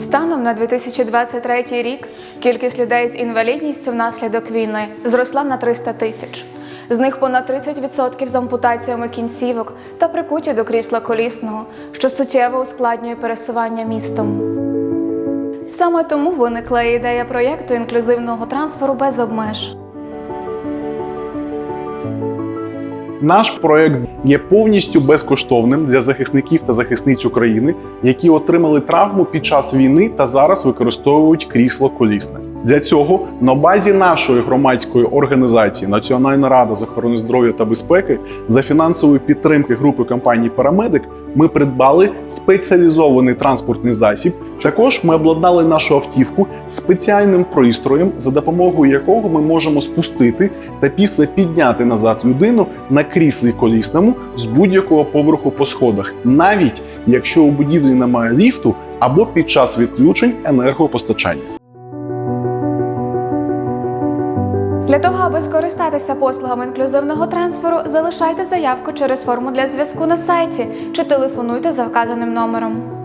Станом на 2023 рік кількість людей з інвалідністю внаслідок війни зросла на 300 тисяч. З них понад 30% з ампутаціями кінцівок та прикуті до крісла колісного, що суттєво ускладнює пересування містом. Саме тому виникла ідея проєкту інклюзивного трансферу без обмеж. Наш проект є повністю безкоштовним для захисників та захисниць України, які отримали травму під час війни та зараз використовують крісло колісне. Для цього на базі нашої громадської організації Національна рада з охорони здоров'я та безпеки за фінансової підтримки групи компаній Парамедик ми придбали спеціалізований транспортний засіб. Також ми обладнали нашу автівку спеціальним пристроєм, за допомогою якого ми можемо спустити та після підняти назад людину на кріслі колісному з будь-якого поверху по сходах, навіть якщо у будівлі немає ліфту або під час відключень енергопостачання. Для того, аби скористатися послугами інклюзивного трансферу, залишайте заявку через форму для зв'язку на сайті чи телефонуйте за вказаним номером.